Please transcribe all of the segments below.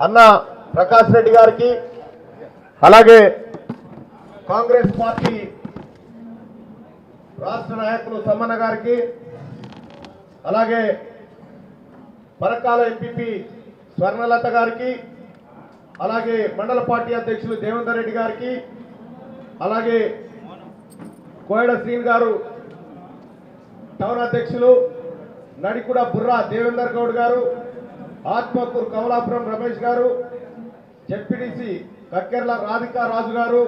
అన్న ప్రకాష్ రెడ్డి గారికి అలాగే కాంగ్రెస్ పార్టీ రాష్ట్ర నాయకులు సమ్మన్న గారికి అలాగే పరకాల ఎంపీపీ స్వర్ణలత గారికి అలాగే మండల పార్టీ అధ్యక్షులు దేవేందర్ రెడ్డి గారికి అలాగే కోయడ శ్రీన్ గారు టౌన్ అధ్యక్షులు నడికుడ బుర్రా దేవేందర్ గౌడ్ గారు ఆత్మకూరు కమలాపురం రమేష్ గారు జెడ్పీటీసీ కక్కెర్ల రాధికా రాజు గారు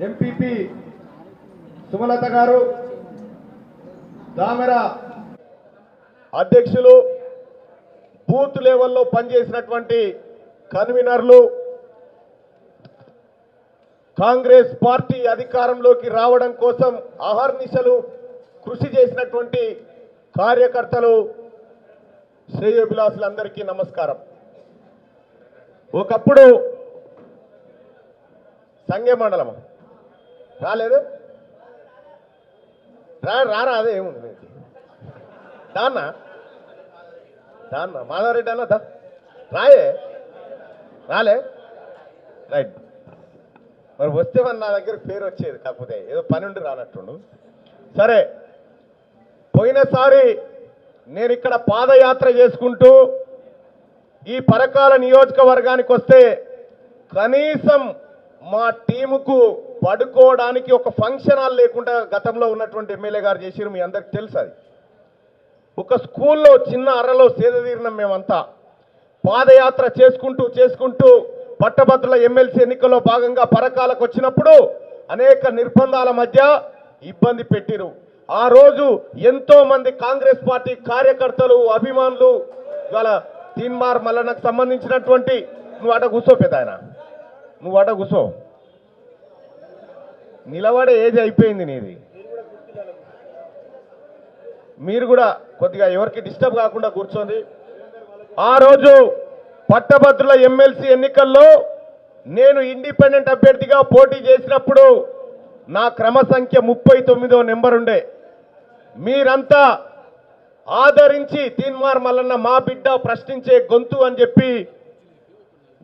ఎంపీపీ సుమలత గారు దామెర అధ్యక్షులు బూత్ లెవెల్లో పనిచేసినటువంటి కన్వీనర్లు కాంగ్రెస్ పార్టీ అధికారంలోకి రావడం కోసం అహర్నిశలు కృషి చేసినటువంటి కార్యకర్తలు శ్రేయోభిలాసులందరికీ నమస్కారం. ఒకప్పుడు సంఘే మండలం రాలేదు? రా రారా అదే ఏముంది మీకు దాన్న దాన్న మాధవరెడ్డి అన్న దా రాయే? రాలే? రైట్. మరి వస్తే మన నా దగ్గర పేరు వచ్చేది కాకపోతే ఏదో పని ఉండి రానట్టుండు. సరే పోయినసారి నేను ఇక్కడ పాదయాత్ర చేసుకుంటూ ఈ పరకాల నియోజకవర్గానికి వస్తే కనీసం మా టీముకు పడుకోవడానికి ఒక ఫంక్షన్ హాల్ లేకుండా గతంలో ఉన్నటువంటి ఎమ్మెల్యే గారు చేసిరు మీ అందరికి తెలుసు అది. ఒక స్కూల్లో చిన్న అరలో సేదతీరినాం మేమంతా. పాదయాత్ర చేసుకుంటూ చేసుకుంటూ పట్టభద్రుల ఎమ్మెల్సీ ఎన్నికల్లో భాగంగా పరకాలకు వచ్చినప్పుడు అనేక నిర్బంధాల మధ్య ఇబ్బంది పెట్టిరు. ఆ రోజు ఎంతో మంది కాంగ్రెస్ పార్టీ కార్యకర్తలు అభిమానులు ఇవాళ తీన్మార్ మల్లన్నకు సంబంధించినటువంటి నువ్వు అట కూర్చో పెద్ద ఆయన. నువ్వు అట కూర్చో నిలబడే ఏజ్ అయిపోయింది నీది. మీరు కూడా కొద్దిగా ఎవరికి డిస్టర్బ్ కాకుండా కూర్చోండి. ఆ రోజు పట్టభద్రుల ఎమ్మెల్సీ ఎన్నికల్లో నేను ఇండిపెండెంట్ అభ్యర్థిగా పోటీ చేసినప్పుడు నా క్రమ సంఖ్య ముప్పై తొమ్మిదో నెంబర్ ఉండే. మీరంతా ఆదరించి తీన్మార్ మల్లన్న మా బిడ్డ ప్రశ్నించే గొంతు అని చెప్పి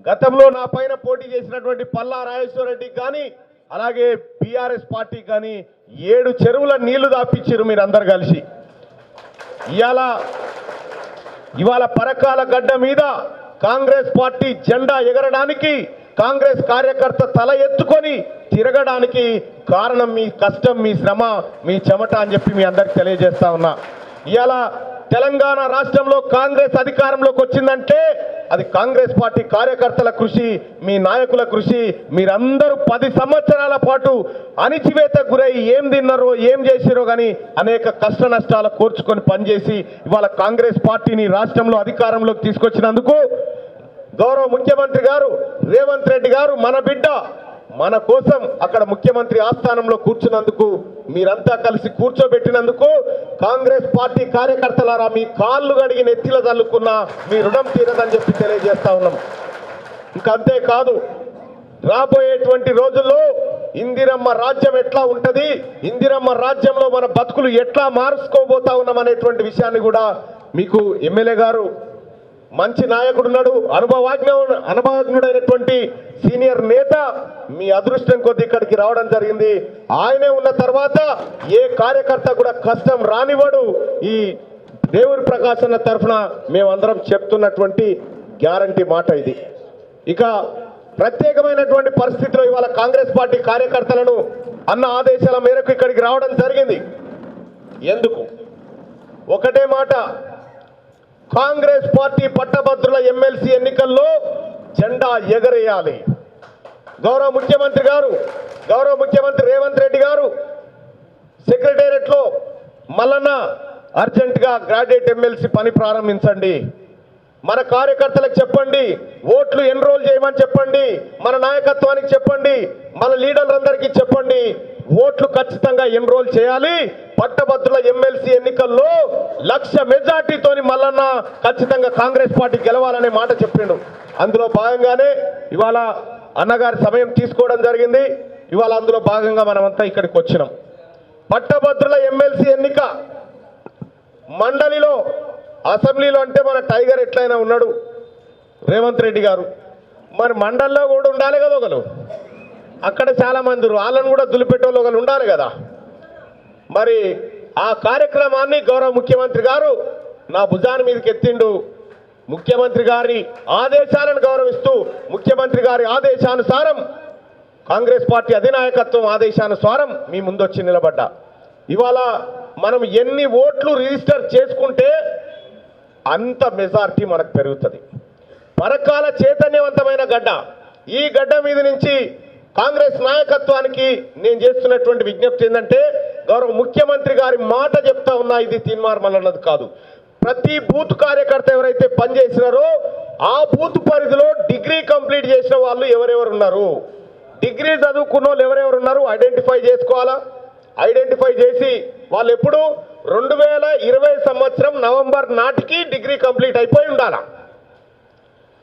గతంలో నా పైన పోటీ చేసినటువంటి పల్లా రాజేశ్వరరెడ్డి కానీ అలాగే బీఆర్ఎస్ పార్టీ కానీ ఏడు చెరువుల నీళ్ళు దాపించారు మీరందరు కలిసి. ఇవాళ ఇవాళ పరకాల గడ్డ మీద కాంగ్రెస్ పార్టీ జెండా ఎగరడానికి కాంగ్రెస్ కార్యకర్త తల ఎత్తుకొని తిరగడానికి కారణం మీ కష్టం మీ శ్రమ మీ చెమట అని చెప్పి మీ అందరికి తెలియజేస్తా ఉన్నా. ఇవాళ తెలంగాణ రాష్ట్రంలో కాంగ్రెస్ అధికారంలోకి వచ్చిందంటే అది కాంగ్రెస్ పార్టీ కార్యకర్తల కృషి మీ నాయకుల కృషి మీరందరూ పది సంవత్సరాల పాటు అణిచివేత గురై ఏం తిన్నారో ఏం చేసిరో కానీ అనేక కష్ట నష్టాలు కోర్చుకొని పనిచేసి ఇవాళ కాంగ్రెస్ పార్టీని రాష్ట్రంలో అధికారంలోకి తీసుకొచ్చినందుకు గౌరవ ముఖ్యమంత్రి గారు రేవంత్ రెడ్డి గారు మన బిడ్డ మన కోసం అక్కడ ముఖ్యమంత్రి ఆస్థానంలో కూర్చున్నందుకు మీరంతా కలిసి కూర్చోబెట్టినందుకు కాంగ్రెస్ పార్టీ కార్యకర్తలారా మీ కాళ్ళు గడిగి నెత్తిల చల్లుకున్న మీ రుణం తీరదని చెప్పి తెలియజేస్తా ఉన్నాం. ఇంకంతే కాదు రాబోయేటువంటి రోజుల్లో ఇందిరమ్మ రాజ్యం ఎట్లా ఉంటుంది ఇందిరమ్మ రాజ్యంలో మన బతుకులు ఎట్లా మారుసుకోబోతా ఉన్నాం అనేటువంటి విషయాన్ని కూడా మీకు ఎమ్మెల్యే గారు మంచి నాయకుడున్నాడు అనుభవాజ్ఞ అనుభవజ్ఞుడైనటువంటి సీనియర్ నేత మీ అదృష్టం కొద్ది ఇక్కడికి రావడం జరిగింది. ఆయనే ఉన్న తర్వాత ఏ కార్యకర్త కూడా కష్టం రానివాడు ఈ దేవుడి ప్రకాశన తరఫున మేమందరం చెప్తున్నటువంటి గ్యారంటీ మాట ఇది. ఇక ప్రత్యేకమైనటువంటి పరిస్థితిలో ఇవాళ కాంగ్రెస్ పార్టీ కార్యకర్తలను అన్న ఆదేశాల మేరకు ఇక్కడికి రావడం జరిగింది. ఎందుకు? ఒకటే మాట. కాంగ్రెస్ పార్టీ పట్టభద్రుల ఎమ్మెల్సీ ఎన్నికల్లో జెండా ఎగరేయాలి. గౌరవ ముఖ్యమంత్రి గారు గౌరవ ముఖ్యమంత్రి రేవంత్ రెడ్డి గారు సెక్రటేరియట్లో మల్లన్న అర్జెంటుగా గ్రాడ్యుయేట్ ఎమ్మెల్సీ పని ప్రారంభించండి. మన కార్యకర్తలకు చెప్పండి ఓట్లు ఎన్రోల్ చేయమని చెప్పండి మన నాయకత్వానికి చెప్పండి మన లీడర్లందరికీ చెప్పండి ఓట్లు ఖచ్చితంగా ఎన్రోల్ చేయాలి. పట్టభద్రుల ఎమ్మెల్సీ ఎన్నికల్లో లక్ష మెజార్ మల్లన్న ఖచ్చితంగా కాంగ్రెస్ పార్టీ గెలవాలనే మాట చెప్పిండు. అందులో భాగంగానే ఇవాళ అన్నగారి సమయం తీసుకోవడం జరిగింది. ఇవాళ అందులో భాగంగా మనమంతా ఇక్కడికి వచ్చినాం. పట్టభద్రుల ఎమ్మెల్సీ ఎన్నిక మండలిలో అసెంబ్లీలో అంటే మన టైగర్ ఎట్లయినా ఉన్నాడు రేవంత్ రెడ్డి గారు. మరి మండల్లో కూడా ఉండాలి కదా ఒకరు అక్కడ చాలామంది వాళ్ళను కూడా దులిపెట్టేవాళ్ళు ఒకరు ఉండాలి కదా. మరి ఆ కార్యక్రమాన్ని గౌరవ ముఖ్యమంత్రి గారు నా భుజాన్ని మీదకి ఎత్తిండు ముఖ్యమంత్రి గారి ఆదేశాలను గౌరవిస్తూ ముఖ్యమంత్రి గారి ఆదేశానుసారం కాంగ్రెస్ పార్టీ అధినాయకత్వం ఆదేశానుసారం మీ ముందొచ్చి నిలబడ్డా. ఇవాళ మనం ఎన్ని ఓట్లు రిజిస్టర్ చేసుకుంటే అంత మెజార్టీ మనకు పెరుగుతుంది. పరకాల చైతన్యవంతమైన గడ్డ. ఈ గడ్డ మీద నుంచి కాంగ్రెస్ నాయకత్వానికి నేను చేస్తున్నటువంటి విజ్ఞప్తి ఏంటంటే గౌరవ ముఖ్యమంత్రి గారి మాట చెప్తా ఉన్నా ఇది తీన్మార్మల్ కాదు. ప్రతి బూత్ కార్యకర్త ఎవరైతే పనిచేసినారో ఆ బూత్ పరిధిలో డిగ్రీ కంప్లీట్ చేసిన వాళ్ళు ఎవరెవరు ఉన్నారు? డిగ్రీ చదువుకున్న వాళ్ళు ఎవరెవరు ఉన్నారు? ఐడెంటిఫై చేసుకోవాలా? ఐడెంటిఫై చేసి వాళ్ళు ఎప్పుడు? రెండు వేల ఇరవై సంవత్సరం నవంబర్ నాటికి డిగ్రీ కంప్లీట్ అయిపోయి ఉండాలా.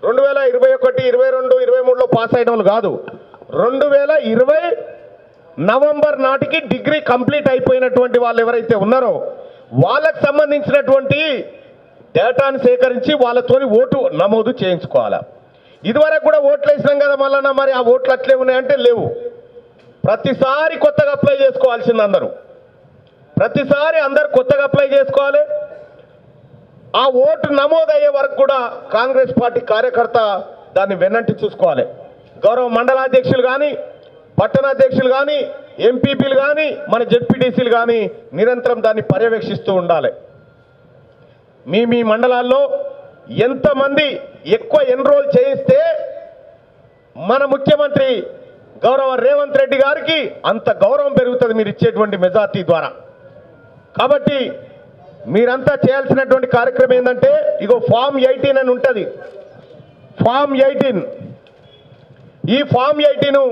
రెండు వేల ఇరవై ఒకటి ఇరవై రెండు ఇరవై మూడులో పాస్ అయిన వాళ్ళు కాదు. రెండు వేల ఇరవై నవంబర్ నాటికి డిగ్రీ కంప్లీట్ అయిపోయినటువంటి వాళ్ళు ఎవరైతే ఉన్నారో వాళ్ళకు సంబంధించినటువంటి డేటాను సేకరించి వాళ్ళతోని ఓటు నమోదు చేయించుకోవాలి? ఇదివరకు కూడా ఓట్లు వేసినాం కదా మళ్ళా మరి ఆ ఓట్లు అట్లే ఉన్నాయంటే లేవు. ప్రతిసారి కొత్తగా అప్లై చేసుకోవాల్సింది అందరూ. ప్రతిసారి అందరు కొత్తగా అప్లై చేసుకోవాలి. ఆ ఓటు నమోదయ్యే వరకు కూడా కాంగ్రెస్ పార్టీ కార్యకర్త దాన్ని వెన్నంటి చూసుకోవాలి. గౌరవ మండలాధ్యక్షులు కానీ పట్టణాధ్యక్షులు కానీ ఎంపీపీలు కానీ మన జెడ్పీటీసీలు కానీ నిరంతరం దాన్ని పర్యవేక్షిస్తూ ఉండాలి. మీ మీ మండలాల్లో ఎంతమంది ఎక్కువ ఎన్రోల్ చేయిస్తే మన ముఖ్యమంత్రి గౌరవ రేవంత్ రెడ్డి గారికి అంత గౌరవం పెరుగుతుంది మీరు ఇచ్చేటువంటి మెజార్టీ ద్వారా. కాబట్టి మీరంతా చేయాల్సినటువంటి కార్యక్రమం ఏంటంటే ఇగో ఫామ్ ఎయిటీన్ అని ఉంటుంది. Form eighteen. ఈ ఫామ్ ఎయిటీను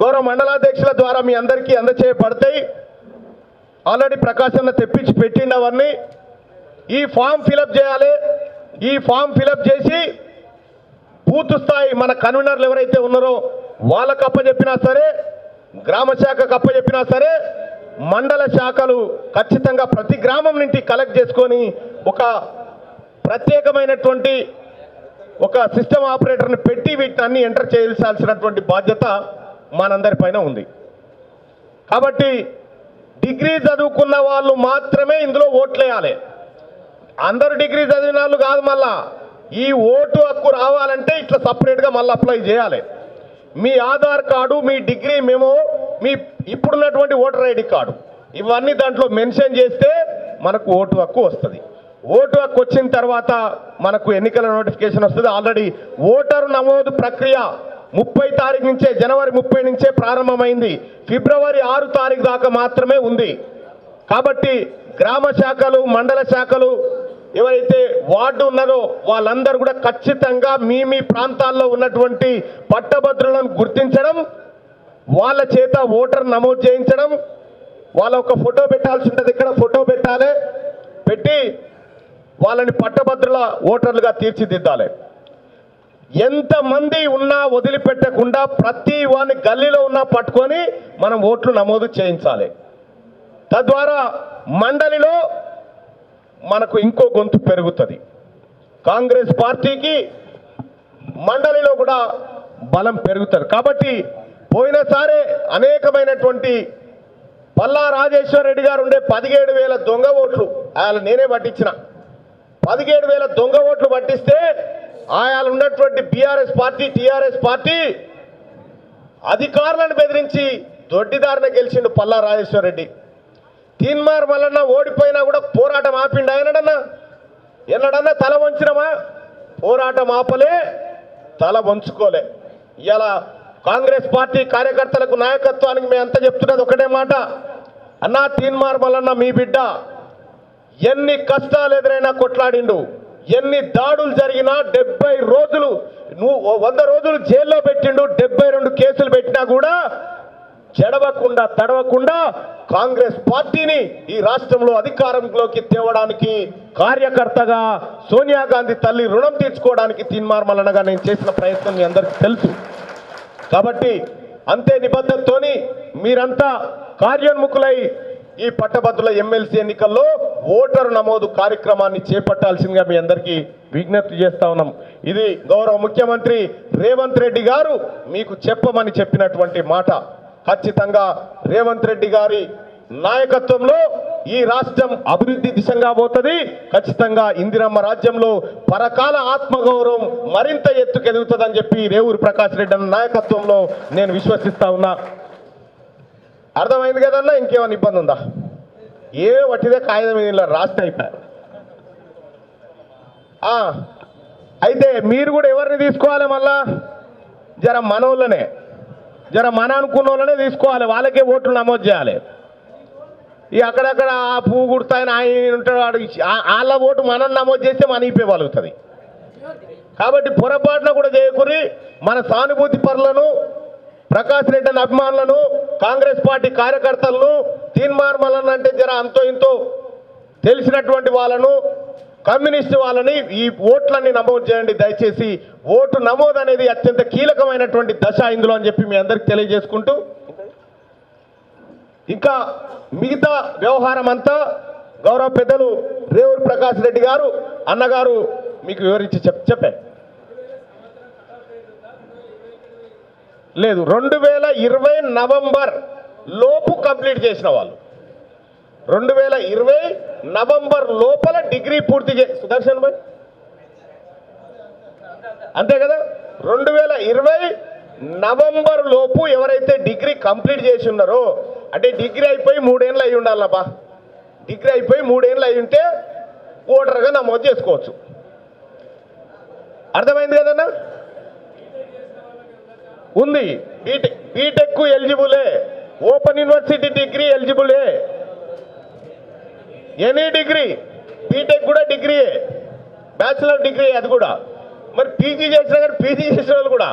గౌరవ మండలాధ్యక్షుల ద్వారా మీ అందరికీ అందచేయబడతాయి. ఆల్రెడీ ప్రకాశన్న తెప్పించి పెట్టిండు అవన్నీ ఈ ఫామ్ ఫిలప్ చేయాలి. ఈ ఫామ్ ఫిలప్ చేసి బూత్ స్థాయి మన కన్వీనర్లు ఎవరైతే ఉన్నారో వాళ్ళకు అప్పచెప్పినా సరే గ్రామ శాఖకు అప్పచెప్పినా సరే మండల శాఖలు ఖచ్చితంగా ప్రతి గ్రామం నుండి కలెక్ట్ చేసుకొని ఒక ప్రత్యేకమైనటువంటి ఒక సిస్టమ్ ఆపరేటర్ని పెట్టి వీటిని అన్ని ఎంటర్ చేయాల్సినటువంటి బాధ్యత మనందరిపైన ఉంది. కాబట్టి డిగ్రీ చదువుకున్న వాళ్ళు మాత్రమే ఇందులో ఓట్లేయాలి. అందరు డిగ్రీ చదివిన వాళ్ళు కాదు మళ్ళా ఈ ఓటు హక్కు రావాలంటే ఇట్లా సపరేట్గా మళ్ళీ అప్లై చేయాలి. మీ ఆధార్ కార్డు మీ డిగ్రీ మేము మీ ఇప్పుడున్నటువంటి ఓటర్ ఐడి కార్డు ఇవన్నీ దాంట్లో మెన్షన్ చేస్తే మనకు ఓటు హక్కు వస్తుంది. ఓటు హక్కు వచ్చిన తర్వాత మనకు ఎన్నికల నోటిఫికేషన్ వస్తుంది. ఆల్రెడీ ఓటరు నమోదు ప్రక్రియ ముప్పై తారీఖు నుంచే జనవరి ముప్పై నుంచే ప్రారంభమైంది. ఫిబ్రవరి ఆరు తారీఖు దాకా మాత్రమే ఉంది. కాబట్టి గ్రామ శాఖలు మండల శాఖలు ఎవరైతే వార్డు ఉన్నారో వాళ్ళందరూ కూడా ఖచ్చితంగా మీ మీ ప్రాంతాల్లో ఉన్నటువంటి పట్టభద్రులను గుర్తించడం వాళ్ళ చేత ఓటర్ నమోదు చేయించడం వాళ్ళ ఒక ఫోటో పెట్టాల్సి ఉంటుంది. ఇక్కడ ఫోటో పెట్టాలి? పెట్టి వాళ్ళని పట్టభద్రుల ఓటర్లుగా తీర్చిదిద్దాలి. ఎంతమంది ఉన్నా వదిలిపెట్టకుండా ప్రతి వాని గల్లీలో ఉన్నా పట్టుకొని మనం ఓట్లు నమోదు చేయించాలి. తద్వారా మండలిలో మనకు ఇంకో గొంతు పెరుగుతుంది. కాంగ్రెస్ పార్టీకి మండలిలో కూడా బలం పెరుగుతుంది. కాబట్టి పోయినసారే అనేకమైనటువంటి పల్లా రాజేశ్వర రెడ్డి గారు ఉండే పదిహేడు వేల దొంగ ఓట్లు ఆయన నేనే పట్టించిన. పదిహేడు వేల దొంగ ఓట్లు ఆయా ఉన్నటువంటి బీఆర్ఎస్ పార్టీ టీఆర్ఎస్ పార్టీ అధికారులను బెదిరించి దొడ్డిదారిన గెలిచిండు పల్లా రాజేశ్వర రెడ్డి తీన్మార్ వలన ఓడిపోయినా కూడా పోరాటం ఆపిండు ఆయనడన్నా. ఎన్నడన్నా తల వంచినమా? పోరాటం ఆపలే తల వంచుకోలే. ఇలా కాంగ్రెస్ పార్టీ కార్యకర్తలకు నాయకత్వానికి మేము ఎంత చెప్తున్నది ఒకటే మాట. అన్నా తీన్మార్ వలన మీ బిడ్డ ఎన్ని కష్టాలు ఎదురైనా కొట్లాడిండు. ఎన్ని దాడులు జరిగినా డెబ్బై రోజులు నువ్వు ఓ వంద రోజులు జైల్లో పెట్టిండు డెబ్బై రెండు కేసులు పెట్టినా కూడా చెడవకుండా తడవకుండా కాంగ్రెస్ పార్టీని ఈ రాష్ట్రంలో అధికారంలోకి తేవడానికి కార్యకర్తగా సోనియా గాంధీ తల్లి రుణం తీర్చుకోవడానికి తీన్మార్మలనగా నేను చేసిన ప్రయత్నం మీ అందరికీ తెలుసు. కాబట్టి అంతే నిబద్ధతతోని మీరంతా కార్యోన్ముఖులై ఈ పట్టభద్రుల ఎమ్మెల్సీ ఎన్నికల్లో ఓటరు నమోదు కార్యక్రమాన్ని చేపట్టాల్సిందిగా మీ అందరికీ విజ్ఞప్తి చేస్తా ఉన్నాం. ఇది గౌరవ ముఖ్యమంత్రి రేవంత్ రెడ్డి గారు మీకు చెప్పమని చెప్పినటువంటి మాట. ఖచ్చితంగా రేవంత్ రెడ్డి గారి నాయకత్వంలో ఈ రాష్ట్రం అభివృద్ధి దిశగా పోతుంది. ఖచ్చితంగా ఇందిరమ్మ రాజ్యంలో పరకాల ఆత్మగౌరవం మరింత ఎత్తుకెదుగుతుందని చెప్పి రేవూరు ప్రకాష్ రెడ్డి నాయకత్వంలో నేను విశ్వసిస్తా ఉన్నా. అర్థమైంది కదన్నా? ఇంకేమైనా ఇబ్బంది ఉందా? ఏ వట్టిదే కాగితం మీద ఇలా రాస్తే అయిపోయారు అయితే మీరు కూడా ఎవరిని తీసుకోవాలి మళ్ళా? జర మనోళ్ళనే. జర మన అనుకున్న వాళ్ళనే తీసుకోవాలి. వాళ్ళకే ఓట్లు నమోదు చేయాలి. ఈ అక్కడక్కడ ఆ పువ్వు కుడతాయని ఆయన ఉంటాడు వాడు ఆ- వాళ్ళ ఓటు మనం నమోదు చేస్తే మన ఇప్పే కాబట్టి పొరపాటున కూడా చేయకూరి మన సానుభూతి పరులను ప్రకాష్ రెడ్డి అభిమానులను కాంగ్రెస్ పార్టీ కార్యకర్తలను తీన్మార్మలను అంటే జర అంతో ఇంతో తెలిసినటువంటి వాళ్ళను కమ్యూనిస్ట్ వాళ్ళని ఈ ఓట్లన్నీ నమోదు చేయండి దయచేసి ఓటు నమోదు అనేది అత్యంత కీలకమైనటువంటి దశ ఇందులో అని చెప్పి మీ అందరికి తెలియజేసుకుంటూ ఇంకా మిగతా వ్యవహారం అంతా గౌరవ పెద్దలు రేవూరు ప్రకాష్ రెడ్డి గారు అన్నగారు మీకు వివరించి చెప్ చెప్పారు. లేదు రెండు వేల ఇరవై నవంబర్ లోపు కంప్లీట్ చేసిన వాళ్ళు. రెండు వేల ఇరవై నవంబర్ లోపల డిగ్రీ పూర్తి చే సుదర్శన్ భాయ్ అంతే కదా? రెండు వేల ఇరవై నవంబర్ లోపు ఎవరైతే డిగ్రీ కంప్లీట్ చేసి ఉన్నారో అంటే డిగ్రీ అయిపోయి మూడేళ్ళు అయి ఉండాలబ్బా. డిగ్రీ అయిపోయి మూడేళ్ళు అయి ఉంటే ఓటర్గా నమోదు చేసుకోవచ్చు. అర్థమైంది కదన్నా? ఉంది. బీటెక్ బీటెక్ ఎలిజిబులే ఓపెన్ యూనివర్సిటీ డిగ్రీ ఎలిజిబులే ఎనీ డిగ్రీ బీటెక్ కూడా డిగ్రీయే బ్యాచిలర్ డిగ్రీ అది కూడా. మరి పీజీ చేసిన కానీ పీజీ చేసిన వాళ్ళు కూడా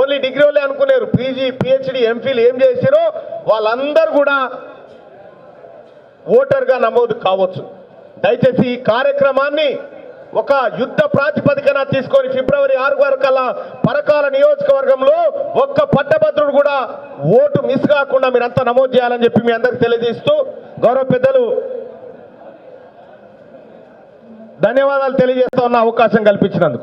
ఓన్లీ డిగ్రీ వాళ్ళే అనుకున్నారు పీజీ పిహెచ్డి ఎంఫిల్ ఏం చేసారో వాళ్ళందరూ కూడా ఓటర్గా నమోదు కావచ్చు. దయచేసి ఈ కార్యక్రమాన్ని ఒక యుద్ధ ప్రాతిపదికన తీసుకొని ఫిబ్రవరి ఆరు వరకల్లా పరకాల నియోజకవర్గంలో ఒక్క పట్టభద్రుడు కూడా ఓటు మిస్ కాకుండా మీరంతా నమోదు చేయాలని చెప్పి మీ అందరికి తెలియజేస్తూ గౌరవ పెద్దలు ధన్యవాదాలు తెలియజేస్తా ఉన్న అవకాశం కల్పించినందుకు.